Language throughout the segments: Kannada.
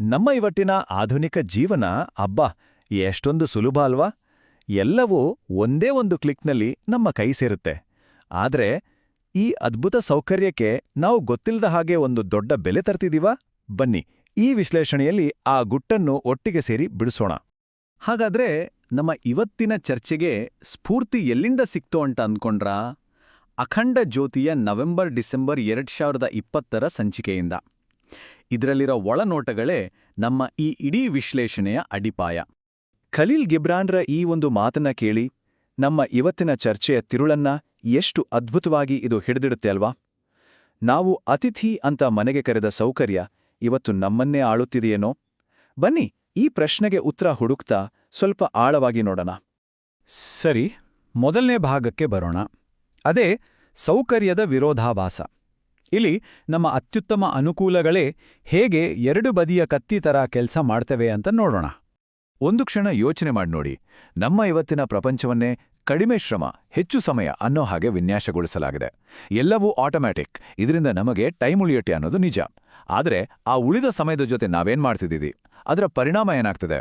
ನಮ್ಮ ಇವಟ್ಟಿನ ಆಧುನಿಕ ಜೀವನ, ಅಬ್ಬಾ, ಎಷ್ಟೊಂದು ಸುಲಭ ಅಲ್ವಾ? ಎಲ್ಲವೂ ಒಂದೇ ಒಂದು ಕ್ಲಿಕ್ನಲ್ಲಿ ನಮ್ಮ ಕೈ ಸೇರುತ್ತೆ. ಆದ್ರೆ, ಈ ಅದ್ಭುತ ಸೌಕರ್ಯಕ್ಕೆ ನಾವು ಗೊತ್ತಿಲ್ಲದ ಹಾಗೆ ಒಂದು ದೊಡ್ಡ ಬೆಲೆ ತರ್ತಿದೀವಾ? ಬನ್ನಿ, ಈ ವಿಶ್ಲೇಷಣೆಯಲ್ಲಿ ಆ ಗುಟ್ಟನ್ನು ಒಟ್ಟಿಗೆ ಸೇರಿ ಬಿಡಿಸೋಣ. ಹಾಗಾದ್ರೆ, ನಮ್ಮ ಇವತ್ತಿನ ಚರ್ಚೆಗೆ ಸ್ಫೂರ್ತಿ ಎಲ್ಲಿಂದ ಸಿಕ್ತು ಅಂತ ಅಂದ್ಕೊಂಡ್ರಾ ಅಖಂಡ ಜ್ಯೋತಿಯ ನವೆಂಬರ್ ಡಿಸೆಂಬರ್ ಎರಡು ಸಾವಿರದ ಇಪ್ಪತ್ತರ ಸಂಚಿಕೆಯಿಂದ. ಇದರಲ್ಲಿರೋ ಒಳನೋಟಗಳೇ ನಮ್ಮ ಈ ಇಡೀ ವಿಶ್ಲೇಷಣೆಯ ಅಡಿಪಾಯ. ಖಲೀಲ್ ಗಿಬ್ರಾನ್ರ ಈ ಒಂದು ಮಾತನ್ನ ಕೇಳಿ, ನಮ್ಮ ಇವತ್ತಿನ ಚರ್ಚೆಯ ತಿರುಳನ್ನ ಎಷ್ಟು ಅದ್ಭುತವಾಗಿ ಇದು ಹಿಡಿದಿಡುತ್ತೆ ಅಲ್ವಾ? ನಾವು ಅತಿಥಿ ಅಂತ ಮನೆಗೆ ಕರೆದ ಸೌಕರ್ಯ ಇವತ್ತು ನಮ್ಮನ್ನೇ ಆಳುತ್ತಿದೆಯೇನೋ? ಬನ್ನಿ, ಈ ಪ್ರಶ್ನೆಗೆ ಉತ್ತರ ಹುಡುಕ್ತಾ ಸ್ವಲ್ಪ ಆಳವಾಗಿ ನೋಡೋಣ. ಸರಿ, ಮೊದಲನೇ ಭಾಗಕ್ಕೆ ಬರೋಣ. ಅದೇ, ಸೌಕರ್ಯದ ವಿರೋಧಾಭಾಸ. ಇಲ್ಲಿ ನಮ್ಮ ಅತ್ಯುತ್ತಮ ಅನುಕೂಲಗಳೇ ಹೇಗೆ ಎರಡು ಬದಿಯ ಕತ್ತಿ ಥರ ಕೆಲಸ ಮಾಡ್ತವೆ ಅಂತ ನೋಡೋಣ. ಒಂದು ಕ್ಷಣ ಯೋಚನೆ ಮಾಡಿ ನೋಡಿ. ನಮ್ಮ ಇವತ್ತಿನ ಪ್ರಪಂಚವನ್ನೇ ಕಡಿಮೆ ಶ್ರಮ, ಹೆಚ್ಚು ಸಮಯ ಅನ್ನೋ ಹಾಗೆ ವಿನ್ಯಾಸಗೊಳಿಸಲಾಗಿದೆ. ಎಲ್ಲವೂ ಆಟೋಮ್ಯಾಟಿಕ್. ಇದರಿಂದ ನಮಗೆ ಟೈಮ್ ಉಳಿಯುತ್ತೆ ಅನ್ನೋದು ನಿಜ. ಆದರೆ ಆ ಉಳಿದ ಸಮಯದ ಜೊತೆ ನಾವೇನ್ ಮಾಡ್ತಿದ್ದೀವಿ? ಅದರ ಪರಿಣಾಮ ಏನಾಗ್ತದೆ?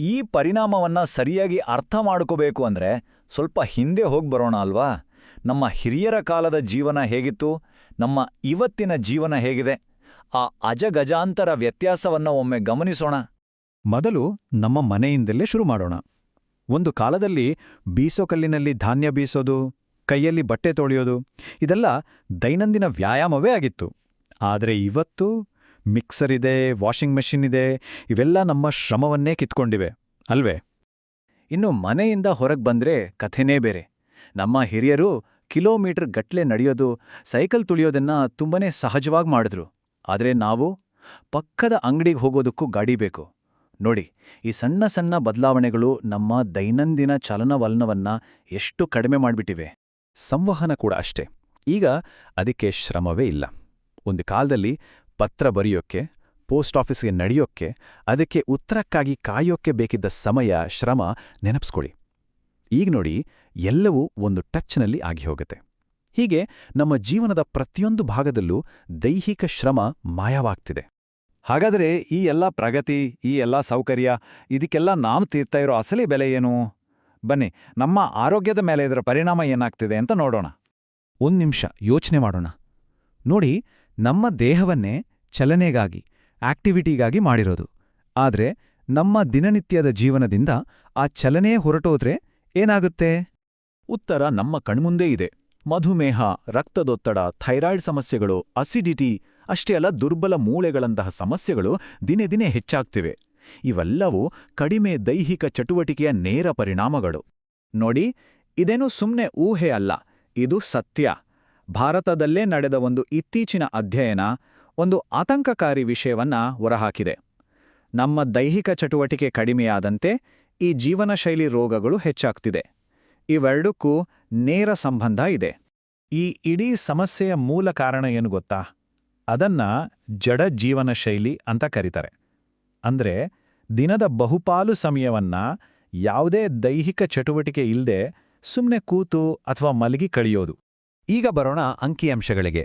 ಈ ಪರಿಣಾಮವನ್ನ ಸರಿಯಾಗಿ ಅರ್ಥ ಮಾಡ್ಕೋಬೇಕು ಅಂದ್ರೆ ಸ್ವಲ್ಪ ಹಿಂದೆ ಹೋಗಿ ಬರೋಣ ಅಲ್ವಾ? ನಮ್ಮ ಹಿರಿಯರ ಕಾಲದ ಜೀವನ ಹೇಗಿತ್ತು? ನಮ್ಮ ಇವತ್ತಿನ ಜೀವನ ಹೇಗಿದೆ? ಆ ಅಜಗಜಾಂತರ ವ್ಯತ್ಯಾಸವನ್ನ ಒಮ್ಮೆ ಗಮನಿಸೋಣ. ಮೊದಲು ನಮ್ಮ ಮನೆಯಿಂದಲೇ ಶುರು ಮಾಡೋಣ. ಒಂದು ಕಾಲದಲ್ಲಿ ಬೀಸೋ ಕಲ್ಲಿನಲ್ಲಿ ಧಾನ್ಯ ಬೀಸೋದು, ಕೈಯಲ್ಲಿ ಬಟ್ಟೆ ತೊಳೆಯೋದು, ಇದೆಲ್ಲ ದೈನಂದಿನ ವ್ಯಾಯಾಮವೇ ಆಗಿತ್ತು. ಆದರೆ ಇವತ್ತು ಮಿಕ್ಸರ್ ಇದೆ, ವಾಷಿಂಗ್ ಮೆಷಿನ್ ಇದೆ, ಇವೆಲ್ಲ ನಮ್ಮ ಶ್ರಮವನ್ನೇ ಕಿತ್ಕೊಂಡಿವೆ. ಅಲ್ವೇ? ಇನ್ನು ಮನೆಯಿಂದ ಹೊರಗೆ ಬಂದ್ರೆ ಕಥೆನೇ ಬೇರೆ. ನಮ್ಮ ಹಿರಿಯರು ಕಿಲೋಮೀಟರ್ ಗಟ್ಲೆ ನಡೆಯೋದು, ಸೈಕಲ್ ತುಳಿಯೋದನ್ನ ತುಂಬನೇ ಸಹಜವಾಗಿ ಮಾಡಿದ್ರು. ಆದರೆ ನಾವು ಪಕ್ಕದ ಅಂಗಡಿಗೆ ಹೋಗೋದಕ್ಕೂ ಗಾಡಿ ಬೇಕು. ನೋಡಿ, ಈ ಸಣ್ಣ ಸಣ್ಣ ಬದಲಾವಣೆಗಳು ನಮ್ಮ ದೈನಂದಿನ ಚಲನವಲನವನ್ನ ಎಷ್ಟು ಕಡಿಮೆ ಮಾಡಿಬಿಟ್ಟಿವೆ. ಸಂವಹನ ಕೂಡ ಅಷ್ಟೇ. ಈಗ ಅದಕ್ಕೆ ಶ್ರಮವೇ ಇಲ್ಲ. ಒಂದು ಕಾಲದಲ್ಲಿ ಪತ್ರ ಬರೆಯೋಕ್ಕೆ, ಪೋಸ್ಟ್ ಆಫೀಸ್ಗೆ ನಡೆಯೋಕ್ಕೆ, ಅದಕ್ಕೆ ಉತ್ತರಕ್ಕಾಗಿ ಕಾಯೋಕ್ಕೆ ಬೇಕಿದ್ದ ಸಮಯ, ಶ್ರಮ ನೆನಪಿಸ್ಕೊಳ್ಳಿ. ಈಗ ನೋಡಿ ಎಲ್ಲವೂ ಒಂದು ಟಚ್ನಲ್ಲಿ ಆಗಿ ಹೋಗುತ್ತೆ ಹೀಗೆ ನಮ್ಮ ಜೀವನದ ಪ್ರತಿಯೊಂದು ಭಾಗದಲ್ಲೂ ದೈಹಿಕ ಶ್ರಮ ಮಾಯವಾಗ್ತಿದೆ. ಹಾಗಾದರೆ ಈ ಎಲ್ಲ ಪ್ರಗತಿ, ಈ ಎಲ್ಲ ಸೌಕರ್ಯ, ಇದಕ್ಕೆಲ್ಲ ನಾವು ತೀರ್ತಾ ಇರೋ ಅಸಲಿ ಬೆಲೆ ಏನು? ಬನ್ನಿ, ನಮ್ಮ ಆರೋಗ್ಯದ ಮೇಲೆ ಇದರ ಪರಿಣಾಮ ಏನಾಗ್ತಿದೆ ಅಂತ ನೋಡೋಣ. ಒಂದು ನಿಮಿಷ ಯೋಚನೆ ಮಾಡೋಣ. ನೋಡಿ, ನಮ್ಮ ದೇಹವನ್ನೇ ಚಲನೆಗಾಗಿ, ಆಕ್ಟಿವಿಟಿಗಾಗಿ ಮಾಡಿರೋದು. ಆದ್ರೆ ನಮ್ಮ ದಿನನಿತ್ಯದ ಜೀವನದಿಂದ ಆ ಚಲನೆ ಹೊರಟೋದ್ರೆ ಏನಾಗುತ್ತೆ? ಉತ್ತರ ನಮ್ಮ ಕಣ್ಮುಂದೇ ಇದೆ. ಮಧುಮೇಹ, ರಕ್ತದೊತ್ತಡ, ಥೈರಾಯ್ಡ್ ಸಮಸ್ಯೆಗಳು, ಅಸಿಡಿಟಿ, ಅಷ್ಟೇ ಅಲ್ಲ ದುರ್ಬಲ ಮೂಳೆಗಳಂತಹ ಸಮಸ್ಯೆಗಳು ದಿನೇ ದಿನೇ ಹೆಚ್ಚಾಗ್ತಿವೆ. ಇವೆಲ್ಲವೂ ಕಡಿಮೆ ದೈಹಿಕ ಚಟುವಟಿಕೆಯ ನೇರ ಪರಿಣಾಮಗಳು. ನೋಡಿ, ಇದೇನು ಸುಮ್ನೆ ಊಹೆ ಅಲ್ಲ, ಇದು ಸತ್ಯ. ಭಾರತದಲ್ಲೇ ನಡೆದ ಒಂದು ಇತ್ತೀಚಿನ ಅಧ್ಯಯನ ಒಂದು ಆತಂಕಕಾರಿ ವಿಷಯವನ್ನ ಹೊರಹಾಕಿದೆ. ನಮ್ಮ ದೈಹಿಕ ಚಟುವಟಿಕೆ ಕಡಿಮೆಯಾದಂತೆ ಈ ಜೀವನಶೈಲಿ ರೋಗಗಳು ಹೆಚ್ಚಾಗ್ತಿದೆ. ಇವೆರಡಕ್ಕೂ ನೇರ ಸಂಬಂಧ ಇದೆ. ಈ ಇಡೀ ಸಮಸ್ಯೆಯ ಮೂಲ ಕಾರಣ ಏನು ಗೊತ್ತಾ? ಅದನ್ನ ಜಡ ಜೀವನ ಶೈಲಿ ಅಂತ ಕರೀತಾರೆ. ಅಂದ್ರೆ ದಿನದ ಬಹುಪಾಲು ಸಮಯವನ್ನ ಯಾವುದೇ ದೈಹಿಕ ಚಟುವಟಿಕೆ ಇಲ್ಲದೆ ಸುಮ್ಮನೆ ಕೂತು ಅಥವಾ ಮಲಗಿ ಕಳೆಯೋದು. ಈಗ ಬರೋಣ ಅಂಕಿಅಂಶಗಳಿಗೆ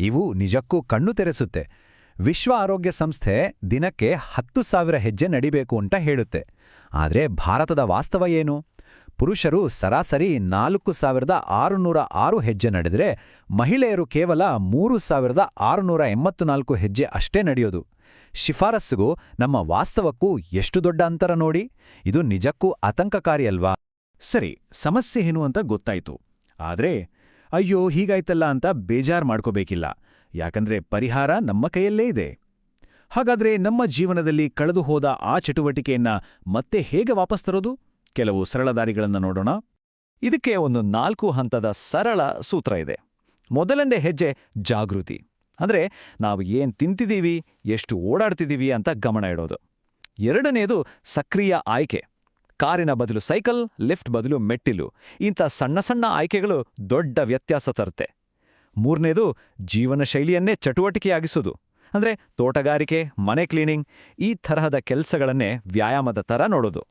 ಇವು ನಿಜಕ್ಕೂ ಕಣ್ಣು ತೆರೆಸುತ್ತೆ. ವಿಶ್ವ ಆರೋಗ್ಯ ಸಂಸ್ಥೆ ದಿನಕ್ಕೆ ಹತ್ತು ಸಾವಿರ ಹೆಜ್ಜೆ ನಡಿಬೇಕು ಅಂತ ಹೇಳುತ್ತೆ. ಆದರೆ ಭಾರತದ ವಾಸ್ತವ ಏನು? ಪುರುಷರು ಸರಾಸರಿ ನಾಲ್ಕು ಸಾವಿರದ ಆರುನೂರ ಆರು ಹೆಜ್ಜೆ ನಡೆದರೆ ಮಹಿಳೆಯರು ಕೇವಲ ಮೂರು ಸಾವಿರದ ಆರುನೂರ ಎಂಬತ್ತು ನಾಲ್ಕು ಹೆಜ್ಜೆ ಅಷ್ಟೇ ನಡೆಯೋದು. ಶಿಫಾರಸ್ಸುಗೂ ನಮ್ಮ ವಾಸ್ತವಕ್ಕೂ ಎಷ್ಟು ದೊಡ್ಡ ಅಂತರ ನೋಡಿ? ಇದು ನಿಜಕ್ಕೂ ಆತಂಕಕಾರಿ ಅಲ್ವಾ? ಸರಿ, ಸಮಸ್ಯೆ ಏನು ಅಂತ ಗೊತ್ತಾಯಿತು. ಆದರೆ, ಅಯ್ಯೋ ಹೀಗಾಯ್ತಲ್ಲ ಅಂತ ಬೇಜಾರ್ ಮಾಡ್ಕೋಬೇಕಿಲ್ಲ. ಯಾಕಂದ್ರೆ ಪರಿಹಾರ ನಮ್ಮ ಕೈಯಲ್ಲೇ ಇದೆ. ಹಾಗಾದ್ರೆ ನಮ್ಮ ಜೀವನದಲ್ಲಿ ಕಳೆದು ಹೋದ ಆ ಚಟುವಟಿಕೆಯನ್ನ ಮತ್ತೆ ಹೇಗೆ ವಾಪಸ್ ತರೋದು? ಕೆಲವು ಸರಳ ದಾರಿಗಳನ್ನು ನೋಡೋಣ. ಇದಕ್ಕೆ ಒಂದು ನಾಲ್ಕು ಹಂತದ ಸರಳ ಸೂತ್ರ ಇದೆ. ಮೊದಲನೇ ಹೆಜ್ಜೆ ಜಾಗೃತಿ. ಅಂದ್ರೆ ನಾವು ಏನ್ ತಿಂತಿದೀವಿ, ಎಷ್ಟು ಓಡಾಡ್ತಿದೀವಿ ಅಂತ ಗಮನ ಇಡೋದು. ಎರಡನೇದು ಸಕ್ರಿಯ ಆಯ್ಕೆ. ಕಾರಿನ ಬದಲು ಸೈಕಲ್, ಲಿಫ್ಟ್ ಬದಲು ಮೆಟ್ಟಿಲು. ಇಂಥ ಸಣ್ಣ ಸಣ್ಣ ಆಯ್ಕೆಗಳು ದೊಡ್ಡ ವ್ಯತ್ಯಾಸ ತರುತ್ತೆ. ಮೂರನೇದು ಜೀವನ ಶೈಲಿಯನ್ನೇ ಚಟುವಟಿಕೆಯಾಗಿಸೋದು ಅಂದ್ರೆ ತೋಟಗಾರಿಕೆ, ಮನೆ ಕ್ಲೀನಿಂಗ್, ಈ ತರಹದ ಕೆಲಸಗಳನ್ನೇ ವ್ಯಾಯಾಮದ ಥರ ನೋಡೋದು.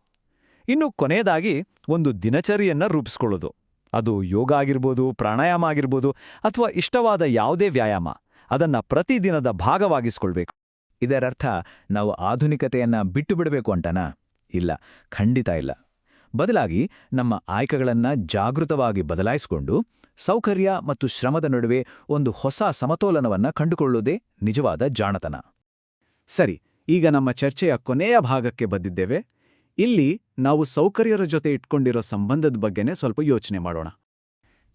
ಇನ್ನು ಕೊನೆಯದಾಗಿ ಒಂದು ದಿನಚರಿಯನ್ನ ರೂಪಿಸ್ಕೊಳ್ಳೋದು. ಅದು ಯೋಗ ಆಗಿರ್ಬೋದು, ಪ್ರಾಣಾಯಾಮ ಆಗಿರ್ಬೋದು, ಅಥವಾ ಇಷ್ಟವಾದ ಯಾವುದೇ ವ್ಯಾಯಾಮ, ಅದನ್ನ ಪ್ರತಿದಿನದ ಭಾಗವಾಗಿಸ್ಕೊಳ್ಬೇಕು. ಇದರರ್ಥ ನಾವು ಆಧುನಿಕತೆಯನ್ನು ಬಿಟ್ಟು ಬಿಡಬೇಕು ಅಂಟನಾ ಇಲ್ಲ, ಖಂಡಿತ ಇಲ್ಲ. ಬದಲಾಗಿ ನಮ್ಮ ಆಯ್ಕೆಗಳನ್ನು ಜಾಗೃತವಾಗಿ ಬದಲಾಯಿಸಿಕೊಂಡು ಸೌಕರ್ಯ ಮತ್ತು ಶ್ರಮದ ನಡುವೆ ಒಂದು ಹೊಸ ಸಮತೋಲನವನ್ನ ಕಂಡುಕೊಳ್ಳುವುದೇ ನಿಜವಾದ ಜಾಣತನ. ಸರಿ, ಈಗ ನಮ್ಮ ಚರ್ಚೆಯ ಕೊನೆಯ ಭಾಗಕ್ಕೆ ಬಂದಿದ್ದೇವೆ. ಇಲ್ಲಿ ನಾವು ಸೌಕರ್ಯರ ಜೊತೆ ಇಟ್ಕೊಂಡಿರೋ ಸಂಬಂಧದ ಬಗ್ಗೆನೇ ಸ್ವಲ್ಪ ಯೋಚನೆ ಮಾಡೋಣ.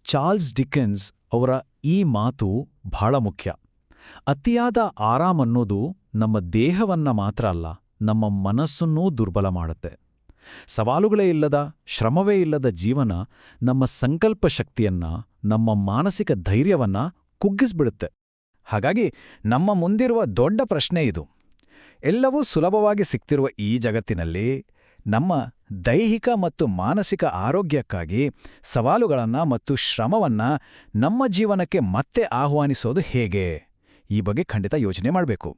ಚಾರ್ಲ್ಸ್ ಡಿಕೆನ್ಸ್ ಅವರ ಈ ಮಾತು ಬಹಳ ಮುಖ್ಯ. ಅತಿಯಾದ ಆರಾಮನ್ನೋದು ನಮ್ಮ ದೇಹವನ್ನ ಮಾತ್ರ ಅಲ್ಲ, ನಮ್ಮ ಮನಸ್ಸನ್ನೂ ದುರ್ಬಲ ಮಾಡುತ್ತೆ. ಸವಾಲುಗಳೇ ಇಲ್ಲದ, ಶ್ರಮವೇ ಇಲ್ಲದ ಜೀವನ ನಮ್ಮ ಸಂಕಲ್ಪ ಶಕ್ತಿಯನ್ನ, ನಮ್ಮ ಮಾನಸಿಕ ಧೈರ್ಯವನ್ನ ಕುಗ್ಗಿಸ್ಬಿಡುತ್ತೆ. ಹಾಗಾಗಿ ನಮ್ಮ ಮುಂದಿರುವ ದೊಡ್ಡ ಪ್ರಶ್ನೆ ಇದು. ಎಲ್ಲವೂ ಸುಲಭವಾಗಿ ಸಿಕ್ತಿರುವ ಈ ಜಗತ್ತಿನಲ್ಲಿ ನಮ್ಮ ದೈಹಿಕ ಮತ್ತು ಮಾನಸಿಕ ಆರೋಗ್ಯಕ್ಕಾಗಿ ಸವಾಲುಗಳನ್ನ ಮತ್ತು ಶ್ರಮವನ್ನ ನಮ್ಮ ಜೀವನಕ್ಕೆ ಮತ್ತೆ ಆಹ್ವಾನಿಸೋದು ಹೇಗೆ? ಈ ಬಗ್ಗೆ ಖಂಡಿತ ಯೋಚನೆ ಮಾಡಬೇಕು.